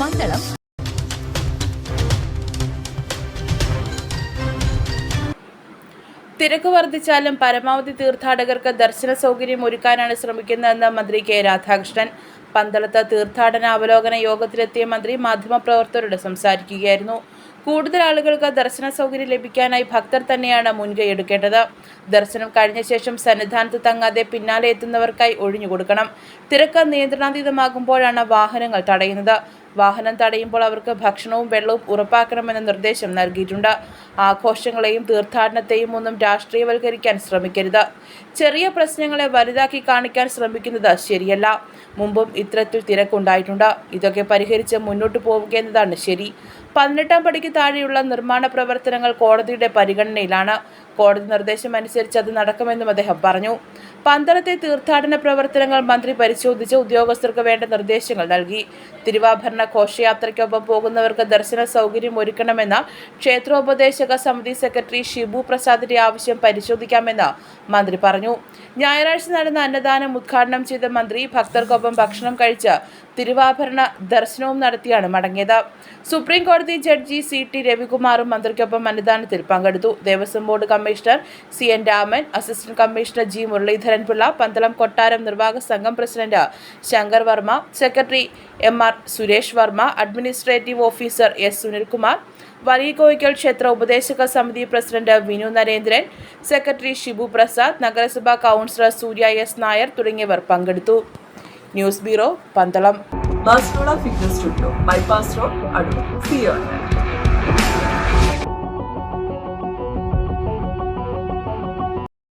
പന്തളം തിരക്ക് വർദ്ധിച്ചാലും പരമാവധി തീർത്ഥാടകർക്ക് ദർശന സൗകര്യം ഒരുക്കാനാണ് ശ്രമിക്കുന്നതെന്ന് മന്ത്രി കെ രാധാകൃഷ്ണൻ. പന്തളത്ത് തീർത്ഥാടന അവലോകന യോഗത്തിലെത്തിയ മന്ത്രി മാധ്യമപ്രവർത്തകരോട് സംസാരിക്കുകയായിരുന്നു. കൂടുതൽ ആളുകൾക്ക് ദർശന സൗകര്യം ലഭിക്കാനായി ഭക്തർ തന്നെയാണ് മുൻകൈ എടുക്കേണ്ടത്. ദർശനം കഴിഞ്ഞ ശേഷം സന്നിധാനത്ത് തങ്ങാതെ പിന്നാലെ എത്തുന്നവർക്കായി ഒഴിഞ്ഞു കൊടുക്കണം. തിരക്ക് നിയന്ത്രണാതീതമാകുമ്പോഴാണ് വാഹനങ്ങൾ തടയുന്നത്. വാഹനം തടയുമ്പോൾ അവർക്ക് ഭക്ഷണവും വെള്ളവും ഉറപ്പാക്കണമെന്ന നിർദ്ദേശം നൽകിയിട്ടുണ്ട്. ആഘോഷങ്ങളെയും തീർത്ഥാടനത്തെയും ഒന്നും രാഷ്ട്രീയവൽക്കരിക്കാൻ ശ്രമിക്കരുത്. ചെറിയ പ്രശ്നങ്ങളെ വലുതാക്കി കാണിക്കാൻ ശ്രമിക്കുന്നത് ശരിയല്ല. മുമ്പും ഇത്തരത്തിൽ തിരക്കുണ്ടായിട്ടുണ്ട്. ഇതൊക്കെ പരിഹരിച്ച് മുന്നോട്ട് പോവുക എന്നതാണ് ശരി. പതിനെട്ടാം പടിക്ക് താഴെയുള്ള നിർമ്മാണ പ്രവർത്തനങ്ങൾ കോടതിയുടെ പരിഗണനയിലാണ്. കോടതി നിർദ്ദേശം അനുസരിച്ച് അത് നടക്കുമെന്നും അദ്ദേഹം പറഞ്ഞു. പന്തളത്തെ തീർത്ഥാടന പ്രവർത്തനങ്ങൾ മന്ത്രി പരിശോധിച്ച് ഉദ്യോഗസ്ഥർക്ക് വേണ്ട നിർദ്ദേശങ്ങൾ നൽകി. തിരുവാഭരണ ഘോഷയാത്രയ്ക്കൊപ്പം പോകുന്നവർക്ക് ദർശന സൗകര്യം ഒരുക്കണമെന്ന ക്ഷേത്രോപദേശക സമിതി സെക്രട്ടറി ഷിബു പ്രസാദിന്റെ ആവശ്യം പരിശോധിക്കാമെന്ന് മന്ത്രി പറഞ്ഞു. ഞായറാഴ്ച നടന്ന അന്നദാനം ഉദ്ഘാടനം ചെയ്ത മന്ത്രി ഭക്തർക്കൊപ്പം ഭക്ഷണം കഴിച്ച് തിരുവാഭരണ ദർശനവും നടത്തിയാണ് മടങ്ങിയത്. സുപ്രീം കോടതി ജഡ്ജി സി ടി രവികുമാറും മന്ത്രിക്കൊപ്പം അന്നദാനത്തിൽ പങ്കെടുത്തു. Devaswom board commissioner C N Raman assistant commissioner G Muraleedharan Pillai Pandalam കൊട്ടാരം നിർവാഹക സംഘം president Shankar Varma secretary M R Suresh Varma administrative officer S Sunilkumar Valiya Koickal ക്ഷേത്ര ഉപദേശക സമിതി പ്രസിഡന്റ് വിനു നരേന്ദ്രൻ സെക്രട്ടറി ഷിബു പ്രസാദ് നഗരസഭാ കൗൺസിലർ സൂര്യ എസ് നായർ തുടങ്ങിയവർ പങ്കെടുത്തു. News bureau Pandalam. Fitness studio bypass road C